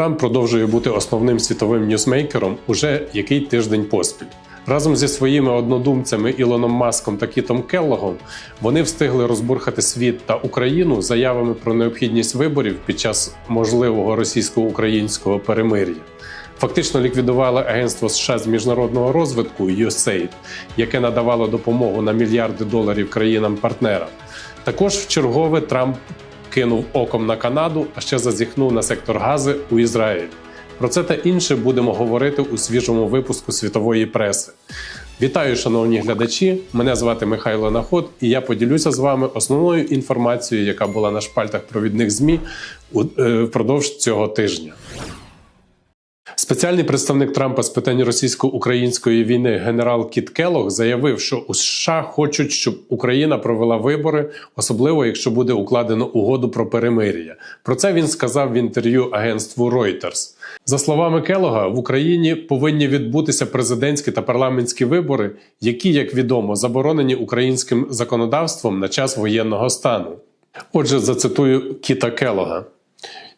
Трамп продовжує бути основним світовим ньюсмейкером уже який тиждень поспіль. Разом зі своїми однодумцями Ілоном Маском та Кітом Келлогом вони встигли розбурхати світ та Україну заявами про необхідність виборів під час можливого російсько-українського перемир'я. Фактично ліквідували агентство США з міжнародного розвитку USAID, яке надавало допомогу на мільярди доларів країнам-партнерам. Також в чергове Трамп кинув оком на Канаду, а ще зазіхнув на сектор гази у Ізраїль. Про це та інше будемо говорити у свіжому випуску світової преси. Вітаю, шановні глядачі! Мене звати Михайло Наход, і я поділюся з вами основною інформацією, яка була на шпальтах провідних ЗМІ е, впродовж цього тижня. Спеціальний представник Трампа з питань російсько-української війни генерал Кіт Келлог заявив, що у США хочуть, щоб Україна провела вибори, особливо якщо буде укладено угоду про перемир'я. Про це він сказав в інтерв'ю агентству Reuters. За словами Келлога, в Україні повинні відбутися президентські та парламентські вибори, які, як відомо, заборонені українським законодавством на час воєнного стану. Отже, зацитую Кіта Келлога.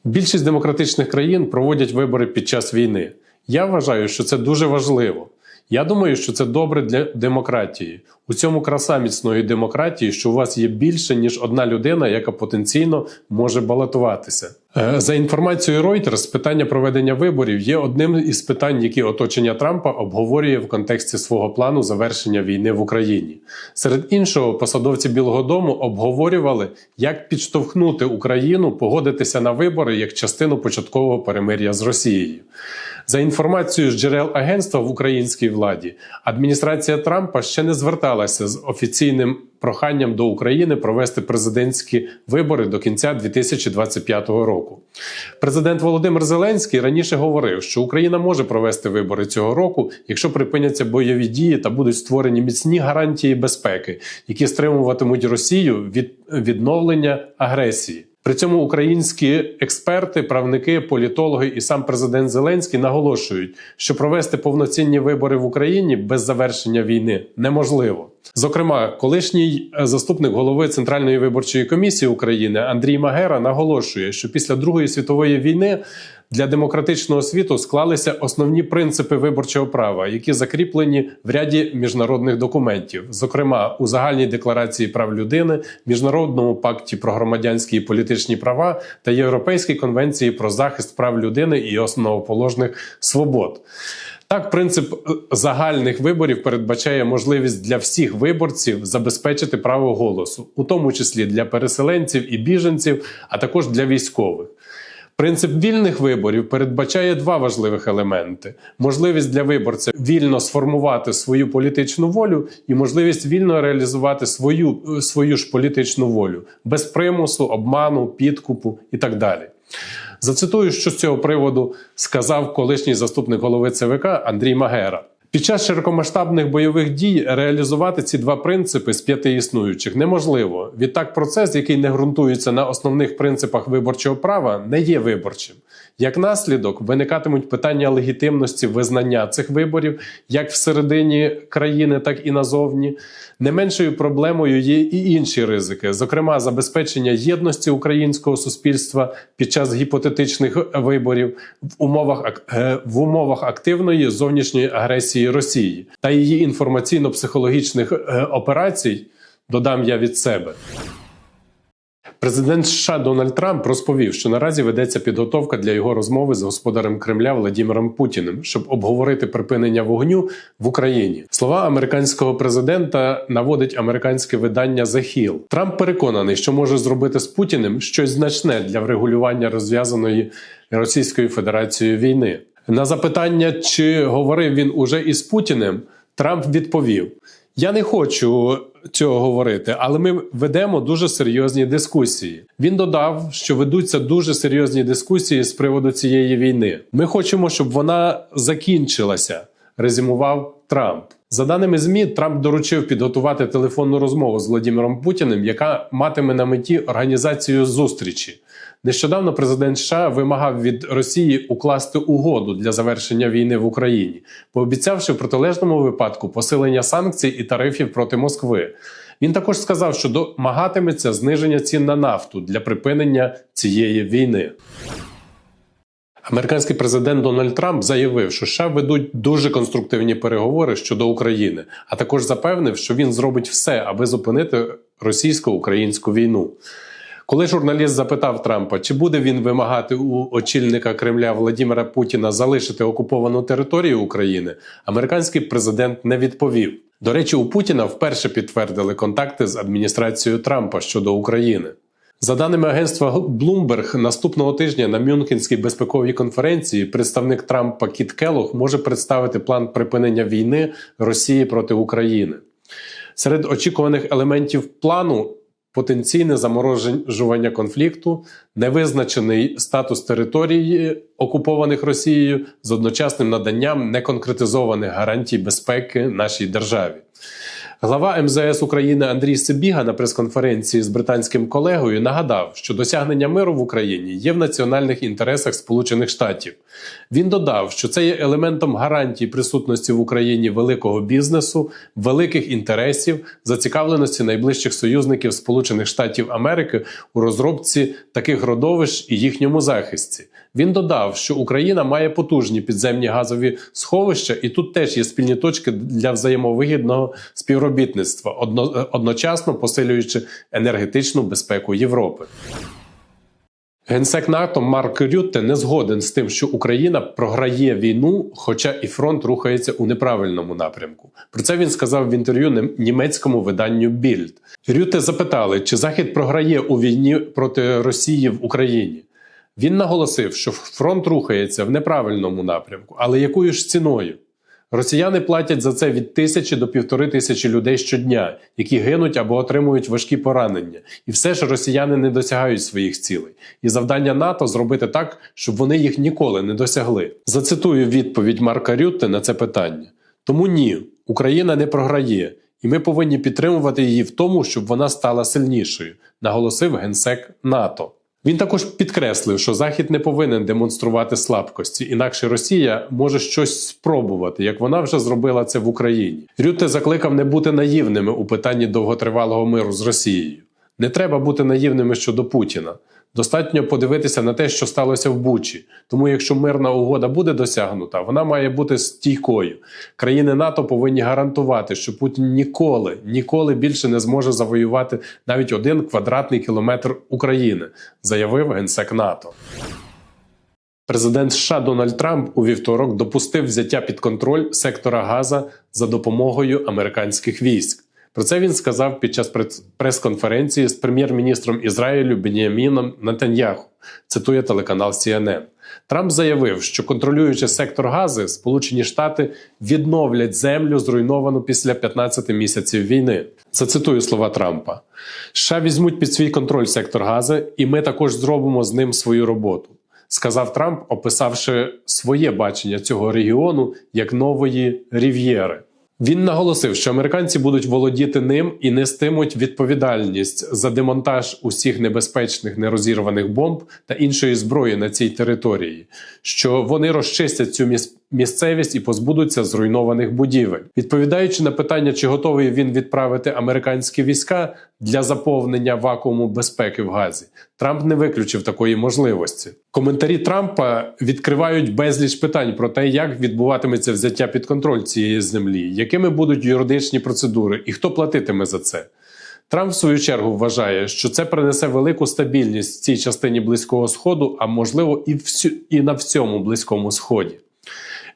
Більшість демократичних країн проводять вибори під час війни. Я вважаю, що це дуже важливо. Я думаю, що це добре для демократії. У цьому краса міцної демократії, що у вас є більше ніж одна людина, яка потенційно може балотуватися. Е, За інформацією Reuters, питання проведення виборів є одним із питань, які оточення Трампа обговорює в контексті свого плану завершення війни в Україні. Серед іншого, посадовці Білого Дому обговорювали, як підштовхнути Україну погодитися на вибори як частину початкового перемир'я з Росією. За інформацією з джерел агентства в українській владі, адміністрація Трампа ще не зверталася з офіційним проханням до України провести президентські вибори до кінця 2025 року. Президент Володимир Зеленський раніше говорив, що Україна може провести вибори цього року, якщо припиняться бойові дії та будуть створені міцні гарантії безпеки, які стримуватимуть Росію від відновлення агресії. При цьому українські експерти, правники, політологи і сам президент Зеленський наголошують, що провести повноцінні вибори в Україні без завершення війни неможливо. Зокрема, колишній е, заступник голови Центральної виборчої комісії України Андрій Магера наголошує, що після Другої світової війни для демократичного світу склалися основні принципи виборчого права, які закріплені в ряді міжнародних документів, зокрема у загальній декларації прав людини, міжнародному пакті про громадянські і політичні права та Європейській конвенції про захист прав людини і основоположних свобод. Так, принцип е, загальних виборів передбачає можливість для всіх виборців забезпечити право голосу, у тому числі для переселенців і біженців, а також для військових. Принцип вільних виборів передбачає два важливих елементи: можливість для виборця вільно сформувати свою політичну волю і можливість вільно реалізувати свою, е, свою ж політичну волю без примусу, обману, підкупу і так далі. Зацитую, що з цього приводу сказав колишній заступник голови ЦВК Андрій Магера. Під час широкомасштабних бойових дій реалізувати ці два принципи з п'яти існуючих неможливо. Відтак, процес, який не ґрунтується на основних принципах виборчого права, не є виборчим. Як наслідок виникатимуть питання легітимності визнання цих виборів як всередині країни, так і назовні. Не меншою проблемою є і інші ризики, зокрема, забезпечення єдності українського суспільства під час гіпотетичних виборів в умовах е, в умовах активної зовнішньої агресії Росії та її інформаційно-психологічних е, операцій. Додам я від себе. Президент США Дональд Трамп розповів, що наразі ведеться підготовка для його розмови з господарем Кремля Владимиром Путіним, щоб обговорити припинення вогню в Україні. Слова американського президента наводить американське видання The Hill. Трамп переконаний, що може зробити з Путіним щось значне для врегулювання розв'язаної Російською Федерацією війни. На запитання, чи говорив він уже із Путіним, Трамп відповів: Я не хочу цього говорити, але ми ведемо дуже серйозні дискусії. Він додав, що ведуться дуже серйозні дискусії з приводу цієї війни. Ми хочемо, щоб вона закінчилася, резюмував Трамп. За даними ЗМІ, Трамп доручив підготувати телефонну розмову з Владимиром Путіним, яка матиме на меті організацію зустрічі. Нещодавно президент США вимагав від Росії укласти угоду для завершення війни в Україні, пообіцявши в протилежному випадку посилення санкцій і тарифів проти Москви. Він також сказав, що домагатиметься зниження цін на нафту для припинення цієї війни. Американський президент Дональд Трамп заявив, що США ведуть дуже конструктивні переговори щодо України, а також запевнив, що він зробить все, аби зупинити російсько-українську війну. Коли журналіст запитав Трампа, чи буде він вимагати у очільника Кремля Владимира Путіна залишити окуповану територію України, американський президент не відповів. До речі, у Путіна вперше підтвердили контакти з адміністрацією Трампа щодо України. За даними агентства Bloomberg, наступного тижня на Мюнхенській безпековій конференції представник Трампа Кіт Келлог може представити план припинення війни Росії проти України. Серед очікуваних елементів плану потенційне заморожування конфлікту, невизначений статус території, окупованих Росією, з одночасним наданням неконкретизованих гарантій безпеки нашій державі. Глава МЗС України Андрій Сибіга на прес-конференції з британським колегою нагадав, що досягнення миру в Україні є в національних інтересах Сполучених Штатів. Він додав, що це є елементом гарантій присутності в Україні великого бізнесу, великих інтересів, зацікавленості найближчих союзників Сполучених Штатів Америки у розробці таких родовищ і їхньому захисті. Він додав, що Україна має потужні підземні газові сховища, і тут теж є спільні точки для взаємовигідного співробітництва, одно, одночасно посилюючи енергетичну безпеку Європи. Генсек НАТО Марк Рютте не згоден з тим, що Україна програє війну, хоча і фронт рухається у неправильному напрямку. Про це він сказав в інтерв'ю німецькому виданню Більд. Рютте запитали, чи Захід програє у війні проти Росії в Україні. Він наголосив, що фронт рухається в неправильному напрямку, але якою ж ціною? Росіяни платять за це від тисячі до півтори тисячі людей щодня, які гинуть або отримують важкі поранення. І все ж росіяни не досягають своїх цілей. І завдання НАТО зробити так, щоб вони їх ніколи не досягли. Зацитую відповідь Марка Рютте на це питання: тому ні, Україна не програє, і ми повинні підтримувати її в тому, щоб вона стала сильнішою, наголосив генсек НАТО. Він також підкреслив, що Захід не повинен демонструвати слабкості, інакше Росія може щось спробувати, як вона вже зробила це в Україні. Рюте закликав не бути наївними у питанні довготривалого миру з Росією. Не треба бути наївними щодо Путіна. Достатньо подивитися на те, що сталося в Бучі. Тому, якщо мирна угода буде досягнута, вона має бути стійкою. Країни НАТО повинні гарантувати, що Путін ніколи, ніколи більше не зможе завоювати навіть один квадратний кілометр України, заявив генсек НАТО. Президент США Дональд Трамп у вівторок допустив взяття під контроль сектора Газа за допомогою американських військ. Про це він сказав під час прес-конференції з прем'єр-міністром Ізраїлю Беніаміном Нетаньяху, цитує телеканал CNN. Трамп заявив, що контролюючи сектор Гази, Сполучені Штати відновлять землю, зруйновану після 15 місяців війни. Зацитую слова Трампа: США візьмуть під свій контроль сектор Гази, і ми також зробимо з ним свою роботу. Сказав Трамп, описавши своє бачення цього регіону як нової рів'єри. Він наголосив, що американці будуть володіти ним і нестимуть відповідальність за демонтаж усіх небезпечних нерозірваних бомб та іншої зброї на цій території, що вони розчистять цю місцевість і позбудуться зруйнованих будівель. Відповідаючи на питання, чи готовий він відправити американські війська для заповнення вакууму безпеки в Газі, Трамп не виключив такої можливості. Коментарі Трампа відкривають безліч питань про те, як відбуватиметься взяття під контроль цієї землі, якими будуть юридичні процедури і хто платитиме за це. Трамп в свою чергу вважає, що це принесе велику стабільність в цій частині близького сходу, а можливо, і всю і на всьому близькому сході.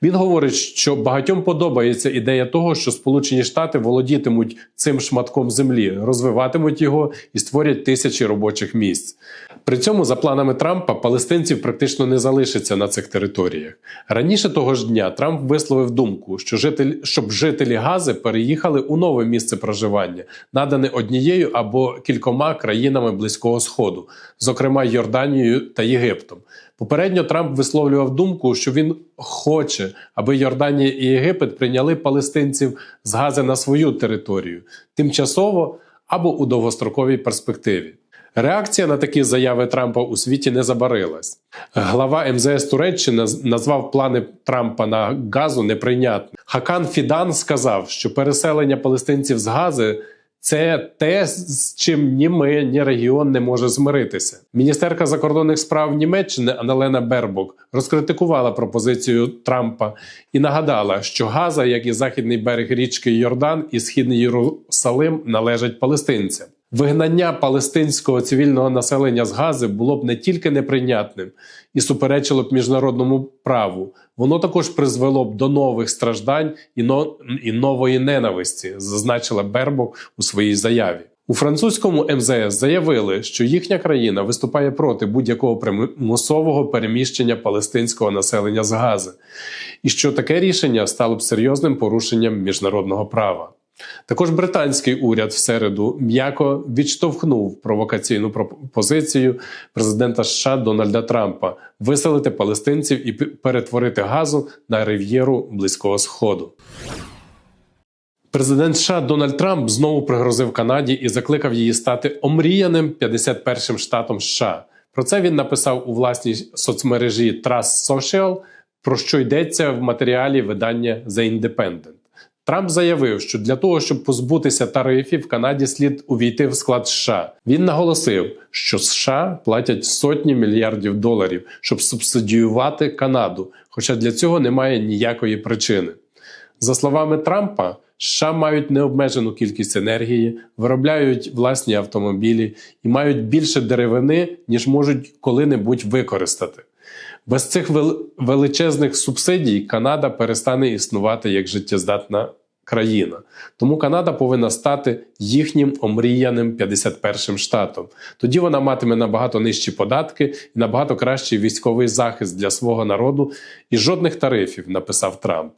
Він говорить, що багатьом подобається ідея того, що Сполучені Штати володітимуть цим шматком землі, розвиватимуть його і створять тисячі робочих місць. При цьому, за планами Трампа, палестинців практично не залишиться на цих територіях. Раніше того ж дня Трамп висловив думку, що житель, щоб жителі Гази переїхали у нове місце проживання, надане однією або кількома країнами Близького Сходу, зокрема Йорданією та Єгиптом. Попередньо Трамп висловлював думку, що він хоче, аби Йорданія і Єгипет прийняли палестинців з Гази на свою територію тимчасово або у довгостроковій перспективі. Реакція на такі заяви Трампа у світі не забарилась. Глава МЗС Туреччини назвав плани Трампа на газу неприйнятними. Хакан Фідан сказав, що переселення палестинців з Гази Це те, з чим ні ми, ні регіон не може змиритися. Міністерка закордонних справ Німеччини Аналена Бербок розкритикувала пропозицію Трампа і нагадала, що Газа, як і західний берег річки Йордан і східний Єрусалим, належать палестинцям. Вигнання палестинського цивільного населення з Гази було б не тільки неприйнятним і суперечило б міжнародному праву, воно також призвело б до нових страждань і, но... і нової ненависті, зазначила Бербок у своїй заяві. У французькому МЗС заявили, що їхня країна виступає проти будь-якого примусового переміщення палестинського населення з Гази, і що таке рішення стало б серйозним порушенням міжнародного права. Також британський уряд в середу м'яко відштовхнув провокаційну пропозицію президента США Дональда Трампа виселити палестинців і перетворити газу на рив'єру Близького Сходу. Президент США Дональд Трамп знову пригрозив Канаді і закликав її стати омріяним 51-м штатом США. Про це він написав у власній соцмережі Trust Social, про що йдеться в матеріалі видання The Independent. Трамп заявив, що для того, щоб позбутися тарифів, Канаді слід увійти в склад США. Він наголосив, що США платять сотні мільярдів доларів, щоб субсидіювати Канаду, хоча для цього немає ніякої причини. За словами Трампа, США мають необмежену кількість енергії, виробляють власні автомобілі і мають більше деревини, ніж можуть коли-небудь використати. Без цих величезних субсидій Канада перестане існувати як життєздатна країна. Тому Канада повинна стати їхнім омріяним 51-м штатом. Тоді вона матиме набагато нижчі податки і набагато кращий військовий захист для свого народу і жодних тарифів, написав Трамп.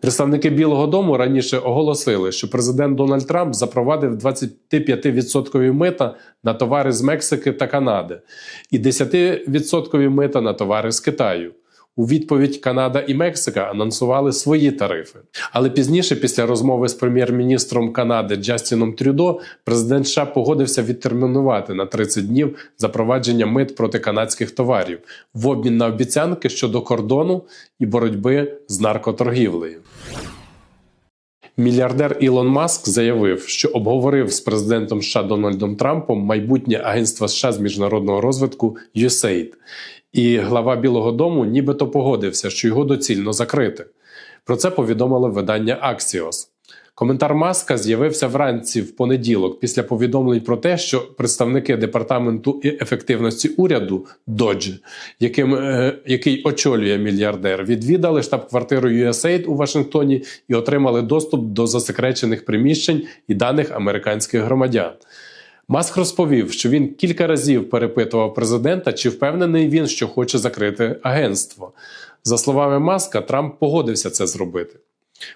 Представники Білого Дому раніше оголосили, що президент Дональд Трамп запровадив 25% мита на товари з Мексики та Канади і 10% мита на товари з Китаю. У відповідь Канада і Мексика анонсували свої тарифи. Але пізніше, після розмови з прем'єр-міністром Канади Джастіном Трюдо, президент США погодився відтермінувати на 30 днів запровадження мит проти канадських товарів в обмін на обіцянки щодо кордону і боротьби з наркоторгівлею. Мільярдер Ілон Маск заявив, що обговорив з президентом США Дональдом Трампом майбутнє агентство США з міжнародного розвитку USAID. І глава Білого Дому нібито погодився, що його доцільно закрити. Про це повідомило видання Axios. Коментар Маска з'явився вранці в понеділок після повідомлень про те, що представники департаменту ефективності уряду Додж, яким, е, який очолює мільярдер, відвідали штаб-квартиру USAID у Вашингтоні і отримали доступ до засекречених приміщень і даних американських громадян. Маск розповів, що він кілька разів перепитував президента, чи впевнений він, що хоче закрити агентство. За словами Маска, Трамп погодився це зробити.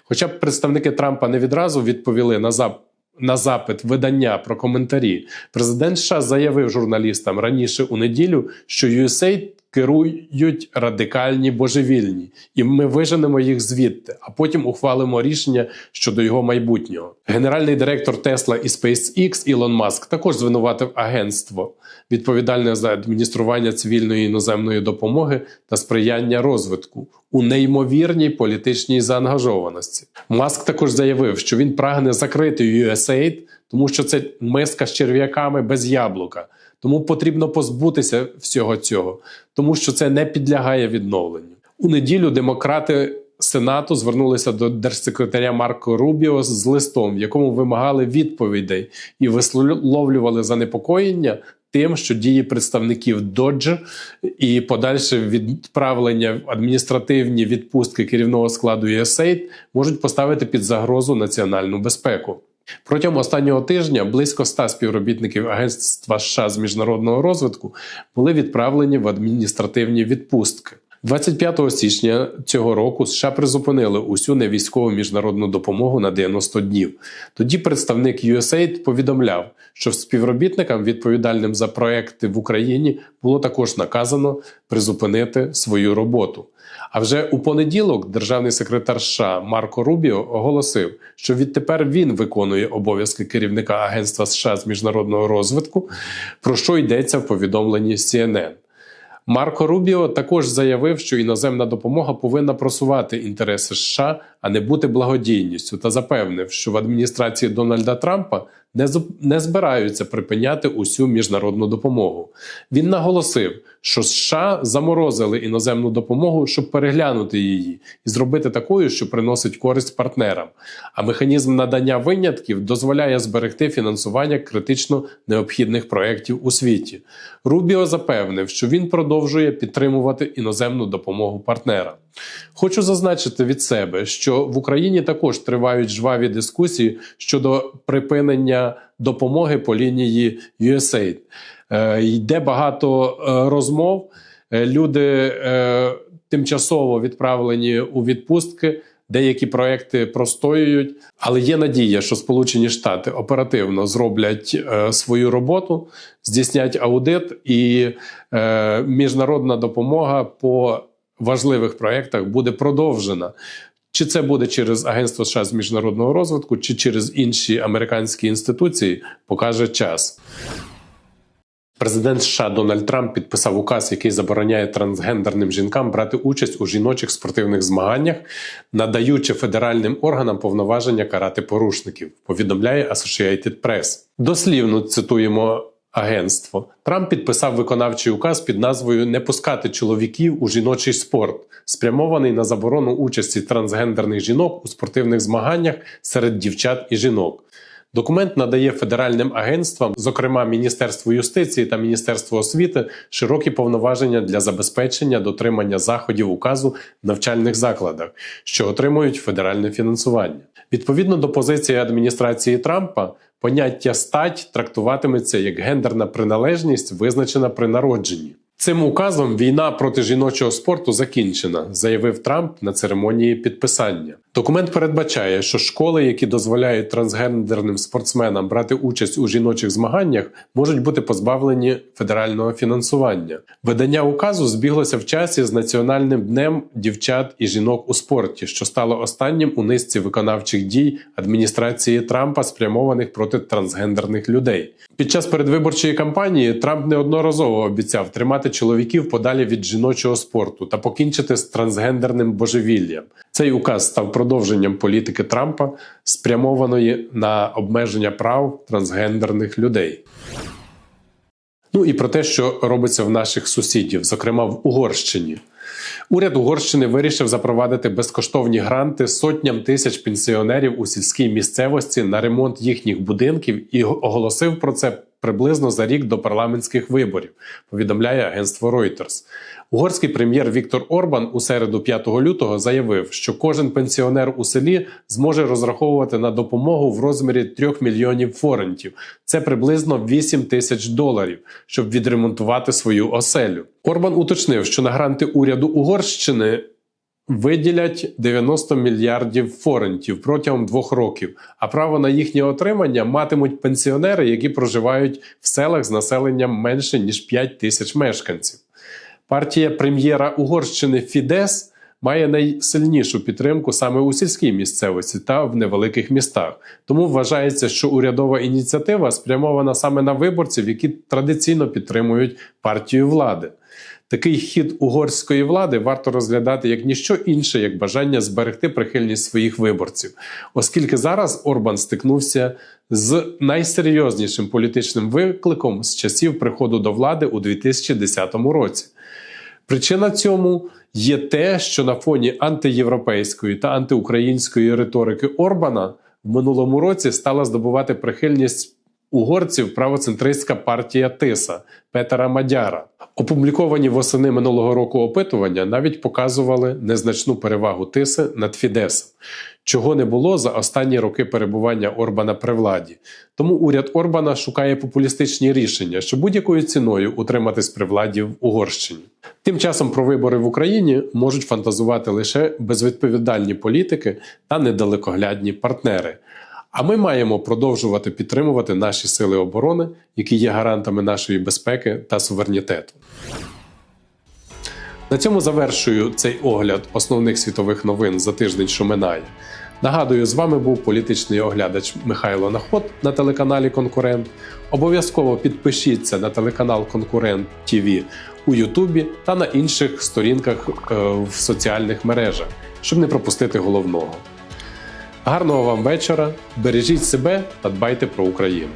Хоча б представники Трампа не відразу відповіли на зап... на запит видання про коментарі, президент США заявив журналістам раніше у неділю, що USAID керують радикальні божевільні, і ми виженемо їх звідти, а потім ухвалимо рішення щодо його майбутнього. Генеральний директор Тесла і SpaceX Ілон Маск також звинуватив агентство, відповідальне за адміністрування цивільної іноземної допомоги та сприяння розвитку у неймовірній політичній заангажованості. Маск також заявив, що він прагне закрити USAID, тому що це миска з черв'яками без яблука. Тому потрібно позбутися всього цього, тому що це не підлягає відновленню. У неділю демократи Сенату звернулися до держсекретаря Марко Рубіо з листом, в якому вимагали відповідей і висловлювали занепокоєння. Тим, що дії представників Додж і подальше відправлення в адміністративні відпустки керівного складу USAID можуть поставити під загрозу національну безпеку. Протягом останнього тижня близько ста співробітників Агентства США з міжнародного розвитку були відправлені в адміністративні відпустки. 25 січня цього року США призупинили усю невійськову міжнародну допомогу на 90 днів. Тоді представник USAID повідомляв, що співробітникам, відповідальним за проекти в Україні, було також наказано призупинити свою роботу. А вже у понеділок державний секретар США Марко Рубіо оголосив, що відтепер він виконує обов'язки керівника Агентства США з міжнародного розвитку, про що йдеться в повідомленні CNN. Марко Рубіо також заявив, що іноземна допомога повинна просувати інтереси США, а не бути благодійністю, та запевнив, що в адміністрації Дональда Трампа не збираються припиняти усю міжнародну допомогу. Він наголосив, що США заморозили іноземну допомогу, щоб переглянути її і зробити такою, що приносить користь партнерам. А механізм надання винятків дозволяє зберегти фінансування критично необхідних проєктів у світі. Рубіо запевнив, що він продовжує підтримувати іноземну допомогу партнерам. Хочу зазначити від себе, що в Україні також тривають жваві дискусії щодо припинення допомоги по лінії USAID. Е, Йде багато е, розмов. Е, Люди тимчасово відправлені у відпустки. Деякі проекти простоюють, але є надія, що Сполучені Штати оперативно зроблять е, свою роботу, здійснять аудит, і е, міжнародна допомога по важливих проєктах буде продовжена. Чи це буде через Агентство США з міжнародного розвитку, чи через інші американські інституції, покаже час. Президент США Дональд Трамп підписав указ, який забороняє трансгендерним жінкам брати участь у жіночих спортивних змаганнях, надаючи федеральним органам повноваження карати порушників. Повідомляє Associated Press. Дослівно цитуємо. Агентство Трамп підписав виконавчий указ під назвою Не пускати чоловіків у жіночий спорт, спрямований на заборону участі трансгендерних жінок у спортивних змаганнях серед дівчат і жінок. Документ надає федеральним агентствам, зокрема Міністерству юстиції та Міністерству освіти, широкі повноваження для забезпечення дотримання заходів указу в навчальних закладах, що отримують федеральне фінансування. Відповідно до позиції адміністрації Трампа, поняття стать трактуватиметься як гендерна приналежність, визначена при народженні. Цим указом війна проти жіночого спорту закінчена, заявив Трамп на церемонії підписання. Документ передбачає, що школи, які дозволяють трансгендерним спортсменам брати участь у жіночих змаганнях, можуть бути позбавлені федерального фінансування. Видання указу збіглося в часі з національним днем дівчат і жінок у спорті, що стало останнім у низці виконавчих дій адміністрації Трампа, спрямованих проти трансгендерних людей. Під час передвиборчої кампанії Трамп неодноразово обіцяв тримати чоловіків подалі від жіночого спорту та покінчити з трансгендерним божевіллям. Цей указ став продовженням політики Трампа, спрямованої на обмеження прав трансгендерних людей. Ну і про те, що робиться в наших сусідів, зокрема в Угорщині. Уряд Угорщини вирішив запровадити безкоштовні гранти сотням тисяч пенсіонерів у сільській місцевості на ремонт їхніх будинків і оголосив про це приблизно за рік до парламентських виборів. Повідомляє агентство Reuters. Угорський прем'єр Віктор Орбан у середу 5 лютого заявив, що кожен пенсіонер у селі зможе розраховувати на допомогу в розмірі 3 мільйонів форентів. Це приблизно 8 тисяч доларів, щоб відремонтувати свою оселю. Орбан уточнив, що на гранти уряду Угорщини виділять 90 мільярдів форентів протягом двох років, а право на їхнє отримання матимуть пенсіонери, які проживають в селах з населенням менше ніж 5 тисяч мешканців. Партія прем'єра Угорщини Фідес має найсильнішу підтримку саме у сільській місцевості та в невеликих містах. Тому вважається, що урядова ініціатива спрямована саме на виборців, які традиційно підтримують партію влади. Такий хід угорської влади варто розглядати як ніщо інше, як бажання зберегти прихильність своїх виборців, оскільки зараз Орбан стикнувся з найсерйознішим політичним викликом з часів приходу до влади у 2010 році. Причина цьому є те, що на фоні антиєвропейської та антиукраїнської риторики Орбана в минулому році стала здобувати прихильність угорців правоцентристська партія Тиса Петера Мадяра. Опубліковані восени минулого року опитування навіть показували незначну перевагу Тиси над Фідесом, чого не було за останні роки перебування Орбана при владі. Тому уряд Орбана шукає популістичні рішення, щоб будь-якою ціною утриматись при владі в Угорщині. Тим часом про вибори в Україні можуть фантазувати лише безвідповідальні політики та недалекоглядні партнери. А ми маємо продовжувати підтримувати наші сили оборони, які є гарантами нашої безпеки та суверенітету. На цьому завершую цей огляд основних світових новин за тиждень, що минає. Нагадую, з вами був політичний оглядач Михайло Наход на телеканалі Конкурент. Обов'язково підпишіться на телеканал Конкурент ТВ у Ютубі та на інших сторінках е, в соціальних мережах, щоб не пропустити головного. Гарного вам вечора, бережіть себе та дбайте про Україну.